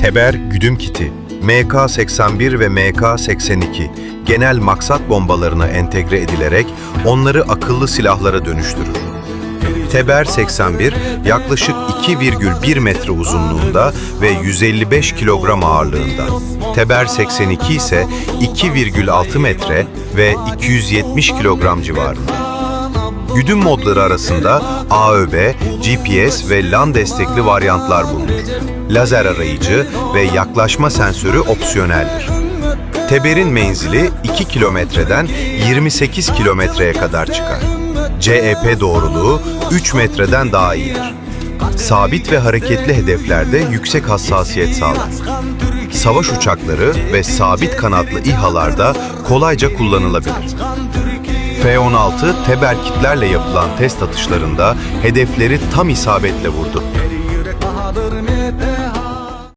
Teber güdüm kiti, MK-81 ve MK-82 genel maksat bombalarına entegre edilerek onları akıllı silahlara dönüştürür. Teber 81 yaklaşık 2,1 metre uzunluğunda ve 155 kilogram ağırlığında. Teber 82 ise 2,6 metre ve 270 kilogram civarında. Güdüm modları arasında AÖB, GPS ve LAN destekli varyantlar bulunur. Lazer arayıcı ve yaklaşma sensörü opsiyoneldir. Teber'in menzili 2 kilometreden 28 kilometreye kadar çıkar. CEP doğruluğu 3 metreden daha iyidir. Sabit ve hareketli hedeflerde yüksek hassasiyet sağlar. Savaş uçakları ve sabit kanatlı İHA'larda kolayca kullanılabilir. F-16 teber kitlerle yapılan test atışlarında hedefleri tam isabetle vurdu.